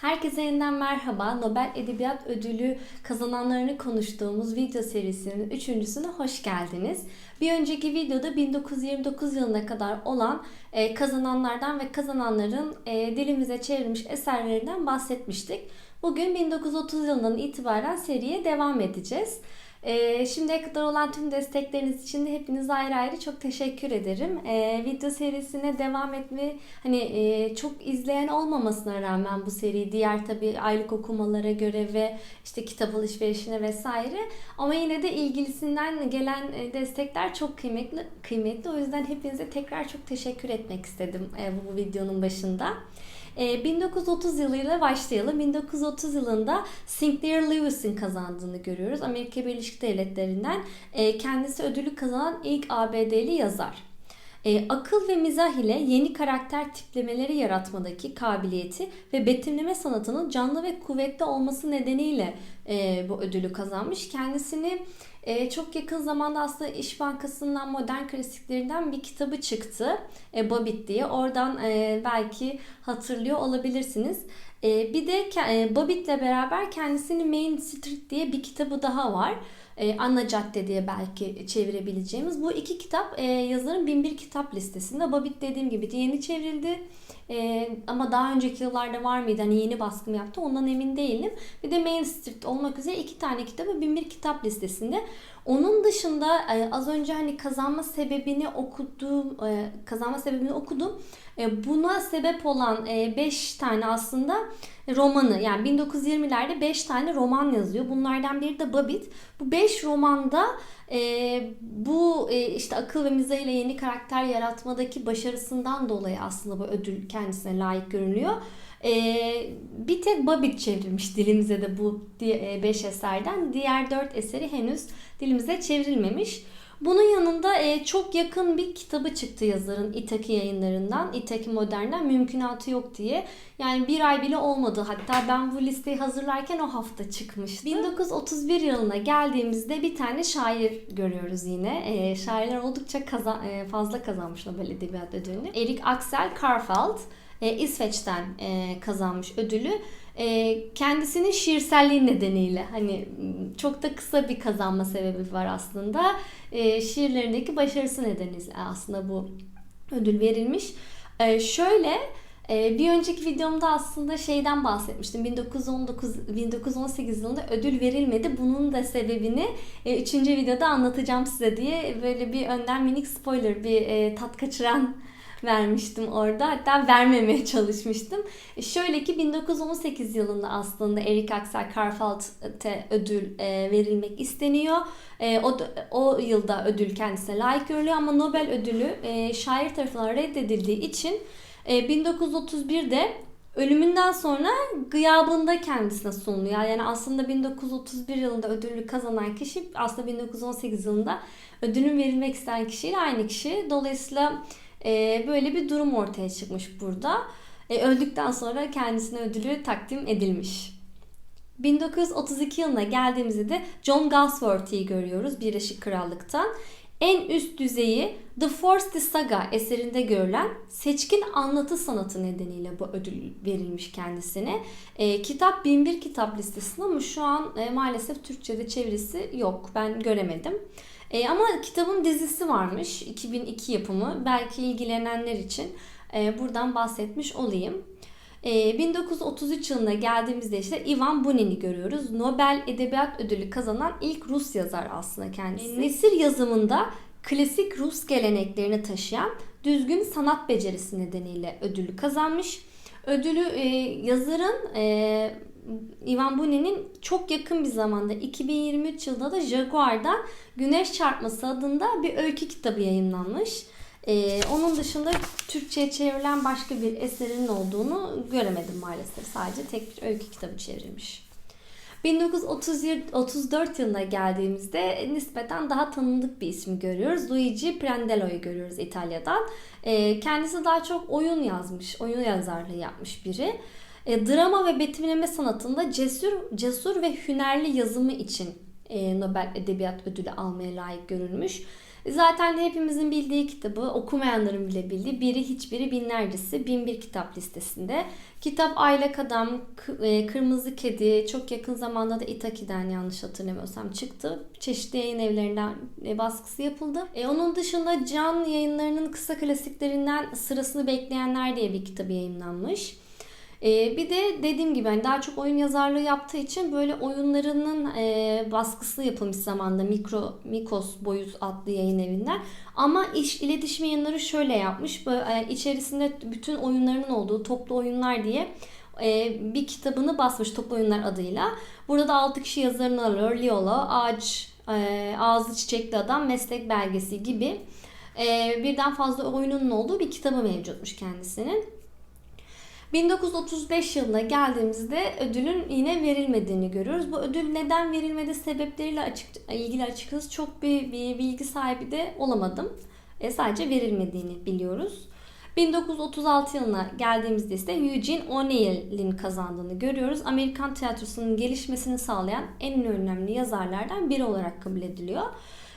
Herkese yeniden merhaba. Nobel Edebiyat Ödülü kazananlarını konuştuğumuz video serisinin üçüncüsüne hoş geldiniz. Bir önceki videoda 1929 yılına kadar olan e, kazananlardan ve kazananların e, dilimize çevrilmiş eserlerinden bahsetmiştik. Bugün 1930 yılından itibaren seriye devam edeceğiz. Ee, şimdiye kadar olan tüm destekleriniz için de hepinize ayrı ayrı çok teşekkür ederim. Ee, video serisine devam etme hani e, çok izleyen olmamasına rağmen bu seri diğer tabi aylık okumalara göre ve işte kitap alışverişine vesaire ama yine de ilgilisinden gelen e, destekler çok kıymetli kıymetli. O yüzden hepinize tekrar çok teşekkür etmek istedim e, bu videonun başında. 1930 ee, yılıyla başlayalım. 1930 yılında Sinclair Lewis'in kazandığını görüyoruz. Amerika Birleşik Devletleri'nden e, kendisi ödülü kazanan ilk ABD'li yazar. E, akıl ve mizah ile yeni karakter tiplemeleri yaratmadaki kabiliyeti ve betimleme sanatının canlı ve kuvvetli olması nedeniyle e, bu ödülü kazanmış. Kendisini e, çok yakın zamanda aslında İş Bankası'ndan modern klasiklerinden bir kitabı çıktı. E, Babbitt diye. Oradan e, belki hatırlıyor olabilirsiniz. E, bir de e, Babbitt'le beraber kendisinin Main Street diye bir kitabı daha var. E, Anna Cadde diye belki çevirebileceğimiz. Bu iki kitap e, yazarın binbir kitap listesinde. Babbitt dediğim gibi yeni çevrildi. E, ama daha önceki yıllarda var mıydı? Hani yeni baskım yaptı. Ondan emin değilim. Bir de Main Street olmak üzere iki tane kitabı binbir kitap listesinde. Onun dışında e, az önce hani kazanma sebebini okuduğum, e, kazanma sebebini okudum. E, buna sebep olan 5 tane aslında romanı yani 1920'lerde 5 tane roman yazıyor. Bunlardan biri de Babbitt. Bu 5 romanda bu işte akıl ve mizah ile yeni karakter yaratmadaki başarısından dolayı aslında bu ödül kendisine layık görünüyor. Ee, bir tek Babbitt çevrilmiş dilimize de bu 5 eserden. Diğer 4 eseri henüz dilimize çevrilmemiş. Bunun yanında e, çok yakın bir kitabı çıktı yazarın İtaki yayınlarından. İtaki Modern'den Mümkünatı Yok diye. Yani bir ay bile olmadı. Hatta ben bu listeyi hazırlarken o hafta çıkmıştı. 1931 yılına geldiğimizde bir tane şair görüyoruz yine. E, şairler oldukça kazan, e, fazla kazanmış Nobel Edebiyat Ödülünü. Erik Axel Karfeld e, İsveç'ten e, kazanmış ödülü. E, kendisinin şiirselliği nedeniyle hani çok da kısa bir kazanma sebebi var aslında. E, şiirlerindeki başarısı nedeniyle aslında bu ödül verilmiş. E, şöyle bir önceki videomda aslında şeyden bahsetmiştim. 1919 1918 yılında ödül verilmedi. Bunun da sebebini 3. E, videoda anlatacağım size diye böyle bir önden minik spoiler, bir e, tat kaçıran vermiştim orada. Hatta vermemeye çalışmıştım. E, şöyle ki 1918 yılında aslında Erik Axel Karfeld'e ödül e, verilmek isteniyor. E, o, o yılda ödül kendisine layık görülüyor ama Nobel ödülü şair tarafından reddedildiği için e, 1931'de ölümünden sonra gıyabında kendisine sunuluyor. Yani aslında 1931 yılında ödülü kazanan kişi aslında 1918 yılında ödülün verilmek isteyen kişiyle aynı kişi. Dolayısıyla e, böyle bir durum ortaya çıkmış burada. E, öldükten sonra kendisine ödülü takdim edilmiş. 1932 yılına geldiğimizde de John Galsworthy'yi görüyoruz Birleşik Krallık'tan. En üst düzeyi The Force Saga eserinde görülen seçkin anlatı sanatı nedeniyle bu ödül verilmiş kendisine. E, kitap 1001 kitap listesinde ama şu an e, maalesef Türkçe'de çevirisi yok. Ben göremedim. E, ama kitabın dizisi varmış. 2002 yapımı. Belki ilgilenenler için e, buradan bahsetmiş olayım. E, 1933 yılına geldiğimizde işte Ivan Bunin'i görüyoruz. Nobel Edebiyat Ödülü kazanan ilk Rus yazar aslında kendisi. Nesir yazımında klasik Rus geleneklerini taşıyan düzgün sanat becerisi nedeniyle ödülü kazanmış. Ödülü e, yazarın e, Ivan Bunin'in çok yakın bir zamanda 2023 yılında da Jaguar'dan Güneş Çarpması adında bir öykü kitabı yayınlanmış. Ee, onun dışında Türkçe'ye çevrilen başka bir eserinin olduğunu göremedim maalesef. Sadece tek bir öykü kitabı çevrilmiş. 1934 yılına geldiğimizde nispeten daha tanındık bir ismi görüyoruz. Luigi Prandello'yu görüyoruz İtalya'dan. Ee, kendisi daha çok oyun yazmış, oyun yazarlığı yapmış biri. E, drama ve betimleme sanatında cesur, cesur ve hünerli yazımı için e, Nobel Edebiyat Ödülü almaya layık görülmüş. Zaten hepimizin bildiği kitabı, okumayanların bile bildiği Biri Hiçbiri Binlercesi Binbir kitap listesinde. Kitap Aylak Adam, e, Kırmızı Kedi, çok yakın zamanda da Itaki'den yanlış hatırlamıyorsam çıktı. Çeşitli yayın evlerinden e, baskısı yapıldı. E, onun dışında Can yayınlarının kısa klasiklerinden Sırasını Bekleyenler diye bir kitabı yayınlanmış. Ee, bir de dediğim gibi hani daha çok oyun yazarlığı yaptığı için böyle oyunlarının e, baskısı yapılmış zamanda Mikro Mikos Boyut adlı yayın evinden. Ama iş iletişim yayınları şöyle yapmış. Böyle, e, içerisinde bütün oyunlarının olduğu toplu oyunlar diye e, bir kitabını basmış toplu oyunlar adıyla. Burada da 6 kişi yazarını alıyor. Liola, Ağaç, e, Ağzı Çiçekli Adam, Meslek Belgesi gibi e, birden fazla oyununun olduğu bir kitabı mevcutmuş kendisinin. 1935 yılına geldiğimizde ödülün yine verilmediğini görüyoruz. Bu ödül neden verilmedi sebepleriyle açık, ilgili açıkçası çok bir, bir bilgi sahibi de olamadım. E, sadece verilmediğini biliyoruz. 1936 yılına geldiğimizde ise Eugene O'Neill'in kazandığını görüyoruz. Amerikan tiyatrosunun gelişmesini sağlayan en önemli yazarlardan biri olarak kabul ediliyor.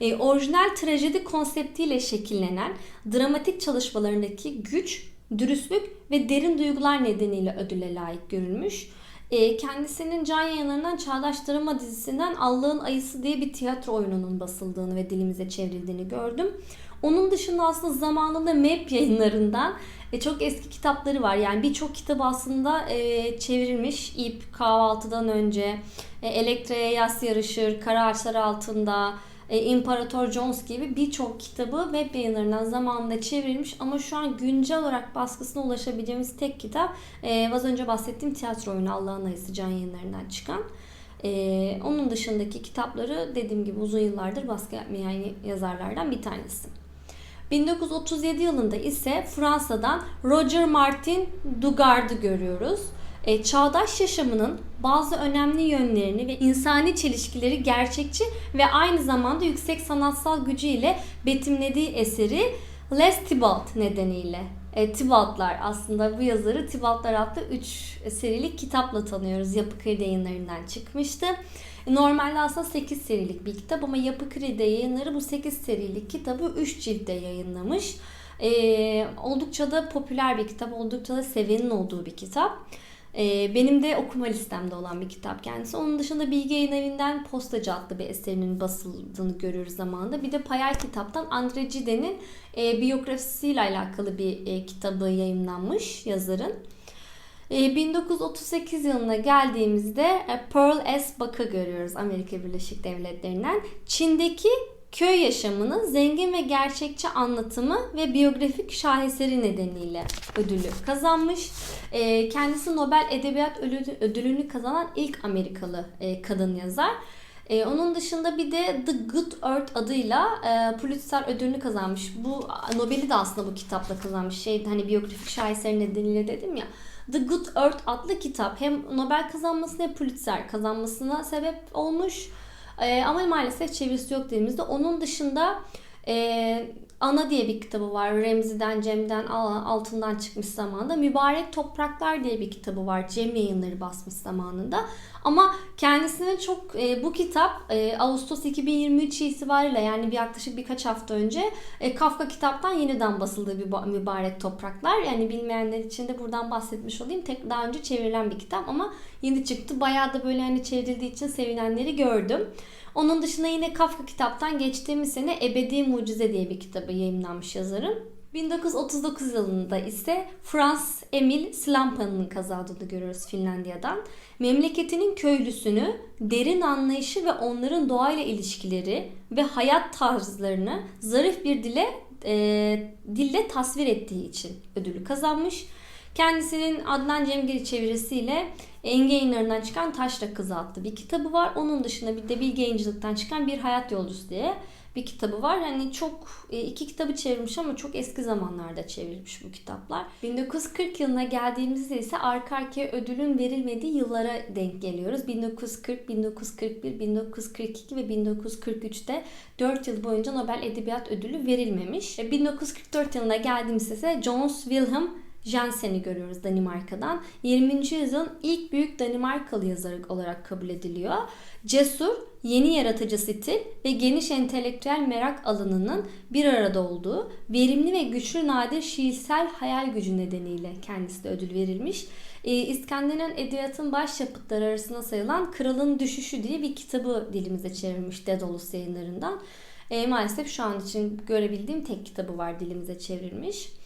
E, orijinal trajedi konseptiyle şekillenen dramatik çalışmalarındaki güç, dürüstlük ve derin duygular nedeniyle ödüle layık görülmüş. E, kendisinin can yayınlarından Çağdaş Drama dizisinden Allah'ın Ayısı diye bir tiyatro oyununun basıldığını ve dilimize çevrildiğini gördüm. Onun dışında aslında zamanında MEP yayınlarından e, çok eski kitapları var. Yani birçok kitap aslında e, çevrilmiş. İp, Kahvaltıdan Önce, e, Elektra'ya Yas Yarışır, Kara Ağaçlar Altında, e, İmparator Jones gibi birçok kitabı web yayınlarından zamanında çevrilmiş ama şu an güncel olarak baskısına ulaşabileceğimiz tek kitap e, az önce bahsettiğim tiyatro oyunu Allah'ın Ayısı Can yayınlarından çıkan. E, onun dışındaki kitapları dediğim gibi uzun yıllardır baskı yapmayan yazarlardan bir tanesi. 1937 yılında ise Fransa'dan Roger Martin Dugard'ı görüyoruz. E, çağdaş yaşamının bazı önemli yönlerini ve insani çelişkileri gerçekçi ve aynı zamanda yüksek sanatsal gücüyle betimlediği eseri Les Tybalt nedeniyle. E, Tybaltlar aslında bu yazarı Tybaltlar adlı 3 serilik kitapla tanıyoruz. Yapı Kredi yayınlarından çıkmıştı. Normalde aslında 8 serilik bir kitap ama Yapı Kredi yayınları bu 8 serilik kitabı 3 ciltte yayınlamış. E, oldukça da popüler bir kitap, oldukça da sevenin olduğu bir kitap. Ee, benim de okuma listemde olan bir kitap kendisi. Onun dışında Bilgi Yayın Evi'nden Postacı adlı bir eserinin basıldığını görüyoruz zamanında. Bir de Payal kitaptan Andre Cide'nin e, biyografisiyle alakalı bir e, kitabı yayınlanmış yazarın. E, 1938 yılına geldiğimizde e, Pearl S. Buck'ı görüyoruz Amerika Birleşik Devletleri'nden. Çin'deki köy yaşamının zengin ve gerçekçi anlatımı ve biyografik şaheseri nedeniyle ödülü kazanmış. E, kendisi Nobel Edebiyat Ödülünü kazanan ilk Amerikalı e, kadın yazar. E, onun dışında bir de The Good Earth adıyla e, Pulitzer ödülünü kazanmış. Bu Nobel'i de aslında bu kitapla kazanmış. Şey hani biyografik şaheseri nedeniyle dedim ya. The Good Earth adlı kitap hem Nobel kazanmasına hem Pulitzer kazanmasına sebep olmuş. E, ama maalesef çevirisi yok dediğimizde. Onun dışında e, Ana diye bir kitabı var. Remzi'den, Cem'den, altından çıkmış zamanında. Mübarek Topraklar diye bir kitabı var. Cem yayınları basmış zamanında. Ama kendisinin çok e, bu kitap e, Ağustos 2023 itibariyle yani bir yaklaşık birkaç hafta önce e, Kafka kitaptan yeniden basıldığı bir Mübarek Topraklar. Yani bilmeyenler için de buradan bahsetmiş olayım. Tek daha önce çevrilen bir kitap ama yeni çıktı. Bayağı da böyle hani çevrildiği için sevinenleri gördüm. Onun dışında yine Kafka kitaptan geçtiğimiz sene Ebedi Mucize diye bir kitabı yayınlanmış yazarın. 1939 yılında ise Frans Emil Slampa'nın kazandığını görüyoruz Finlandiya'dan. Memleketinin köylüsünü derin anlayışı ve onların doğayla ilişkileri ve hayat tarzlarını zarif bir dile e, dille tasvir ettiği için ödülü kazanmış. Kendisinin Adnan Cemgiri çevirisiyle Enge yayınlarından çıkan Taşra Kızı adlı bir kitabı var. Onun dışında bir de Bilge Yayıncılık'tan çıkan Bir Hayat Yolcusu diye bir kitabı var. Hani çok e, iki kitabı çevirmiş ama çok eski zamanlarda çevrilmiş bu kitaplar. 1940 yılına geldiğimizde ise arka arkaya ödülün verilmediği yıllara denk geliyoruz. 1940, 1941, 1942 ve 1943'te 4 yıl boyunca Nobel Edebiyat Ödülü verilmemiş. 1944 yılına geldiğimizde ise Jones Wilhelm Jensen'i görüyoruz Danimarka'dan. 20. yüzyılın ilk büyük Danimarkalı yazarı olarak kabul ediliyor. Cesur, yeni yaratıcı stil ve geniş entelektüel merak alanının bir arada olduğu, verimli ve güçlü nadir şiirsel hayal gücü nedeniyle kendisi de ödül verilmiş. Ee, İskandinav edebiyatın başyapıtları arasında sayılan Kralın Düşüşü diye bir kitabı dilimize çevirmiş Dedalus yayınlarından. E, maalesef şu an için görebildiğim tek kitabı var dilimize çevrilmiş.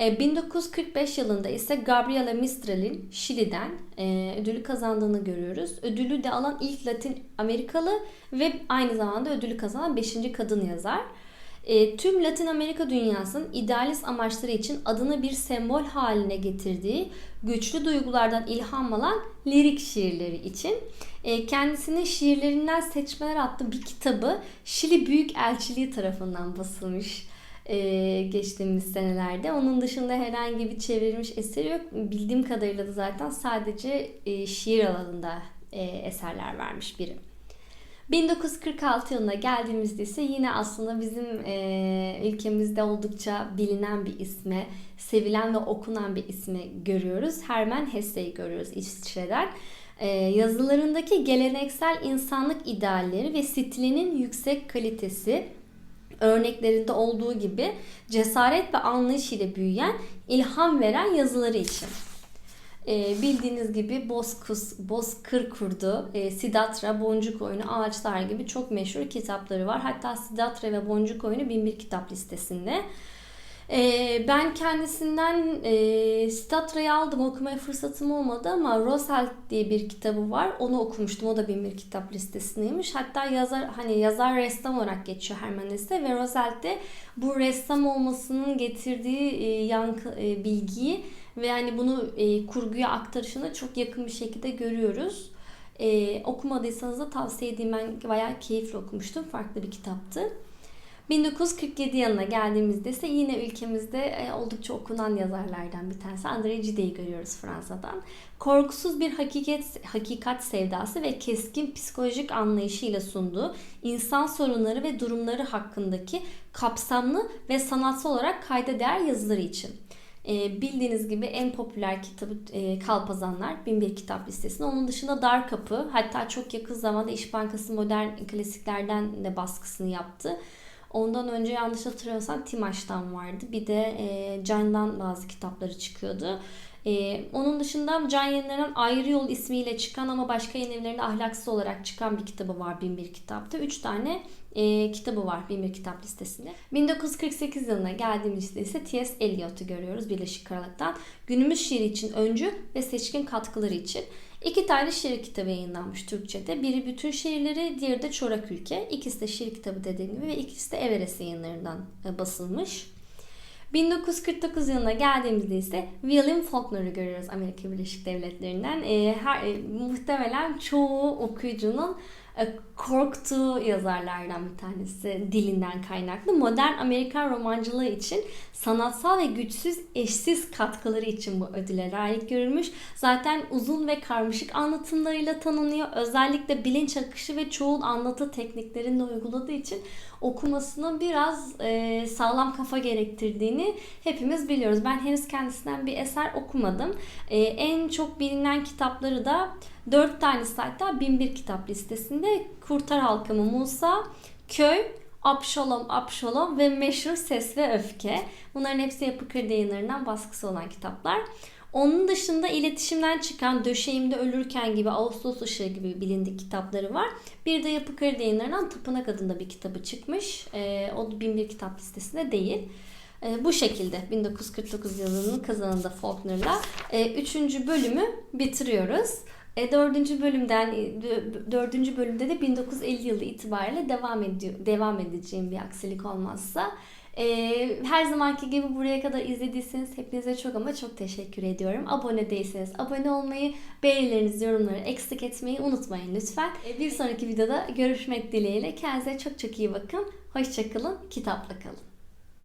E, 1945 yılında ise Gabriela Mistral'in Şili'den e, ödülü kazandığını görüyoruz. Ödülü de alan ilk Latin Amerikalı ve aynı zamanda ödülü kazanan 5. kadın yazar. E, tüm Latin Amerika dünyasının idealist amaçları için adını bir sembol haline getirdiği güçlü duygulardan ilham alan lirik şiirleri için e, kendisinin şiirlerinden seçmeler adlı bir kitabı Şili Büyükelçiliği tarafından basılmış e, geçtiğimiz senelerde. Onun dışında herhangi bir çevrilmiş eseri yok. Bildiğim kadarıyla da zaten sadece e, şiir alanında e, eserler vermiş biri. 1946 yılına geldiğimizde ise yine aslında bizim e, ülkemizde oldukça bilinen bir isme, sevilen ve okunan bir ismi görüyoruz. Hermann Hesse'yi görüyoruz İsviçre'den. E, yazılarındaki geleneksel insanlık idealleri ve stilinin yüksek kalitesi örneklerinde olduğu gibi cesaret ve anlayış ile büyüyen, ilham veren yazıları için. E, bildiğiniz gibi Bozkus, Bozkır Kurdu, e, Sidatra, Boncuk Oyunu, Ağaçlar gibi çok meşhur kitapları var. Hatta Sidatra ve Boncuk Oyunu binbir kitap listesinde. E, ben kendisinden e, Sidatra'yı aldım okumaya fırsatım olmadı ama Rosalt diye bir kitabı var. Onu okumuştum. O da binbir kitap listesindeymiş. Hatta yazar hani yazar ressam olarak geçiyor Hermanes'te ve Rosalt'te bu ressam olmasının getirdiği e, yankı e, bilgiyi ve hani bunu e, kurguya aktarışını çok yakın bir şekilde görüyoruz. E, okumadıysanız da tavsiye edeyim. Ben bayağı keyifli okumuştum. Farklı bir kitaptı. 1947 yılına geldiğimizde ise yine ülkemizde e, oldukça okunan yazarlardan bir tanesi André Gide'yi görüyoruz Fransa'dan. Korkusuz bir hakikat, hakikat sevdası ve keskin psikolojik anlayışıyla sunduğu insan sorunları ve durumları hakkındaki kapsamlı ve sanatsal olarak kayda değer yazıları için. E, bildiğiniz gibi en popüler kitabı e, Kalpazanlar Binbir Kitap listesinde. Onun dışında Dar Kapı hatta çok yakın zamanda İş Bankası modern klasiklerden de baskısını yaptı. Ondan önce yanlış hatırlamıyorsam Timaş'tan vardı. Bir de e, Can'dan bazı kitapları çıkıyordu. E, onun dışında Can Yayınları'nın Ayrı Yol ismiyle çıkan ama başka yayın ahlaksız olarak çıkan bir kitabı var Binbir Kitap'ta. Üç tane e, kitabı var Binbir Kitap listesinde. 1948 yılına geldiğimizde ise T.S. Eliot'u görüyoruz Birleşik Krallık'tan. Günümüz şiiri için öncü ve seçkin katkıları için. İki tane şiir kitabı yayınlanmış Türkçe'de. Biri bütün şiirleri, diğeri de Çorak Ülke. İkisi de şiir kitabı dediğim gibi ve ikisi de Everest yayınlarından e, basılmış. 1949 yılına geldiğimizde ise William Faulkner'ı görüyoruz Amerika Birleşik Devletleri'nden. E, her, e, muhtemelen çoğu okuyucunun korktuğu yazarlardan bir tanesi dilinden kaynaklı. Modern Amerikan romancılığı için sanatsal ve güçsüz eşsiz katkıları için bu ödüle layık görülmüş. Zaten uzun ve karmaşık anlatımlarıyla tanınıyor. Özellikle bilinç akışı ve çoğul anlatı tekniklerini uyguladığı için okumasının biraz e, sağlam kafa gerektirdiğini hepimiz biliyoruz. Ben henüz kendisinden bir eser okumadım. E, en çok bilinen kitapları da 4 tanesi hatta 1001 kitap listesinde Kurtar Halkımı Musa, Köy, Abşolom, Abşolom ve Meşhur Ses ve Öfke. Bunların hepsi Yapı Kredi yayınlarından baskısı olan kitaplar. Onun dışında iletişimden çıkan Döşeğimde Ölürken gibi Ağustos Işığı gibi bilindik kitapları var. Bir de Yapı Kredi yayınlarından Tapınak adında bir kitabı çıkmış. E, o 1001 kitap listesinde değil. E, bu şekilde 1949 yılının kazanında Faulkner'la e, 3. bölümü bitiriyoruz. E, dördüncü bölümden dördüncü bölümde de 1950 yılı itibariyle devam ediyor devam edeceğim bir aksilik olmazsa. E, her zamanki gibi buraya kadar izlediyseniz hepinize çok ama çok teşekkür ediyorum. Abone değilseniz abone olmayı, beğenilerinizi, yorumları eksik etmeyi unutmayın lütfen. E, bir sonraki videoda görüşmek dileğiyle. Kendinize çok çok iyi bakın. Hoşçakalın, kitapla kalın.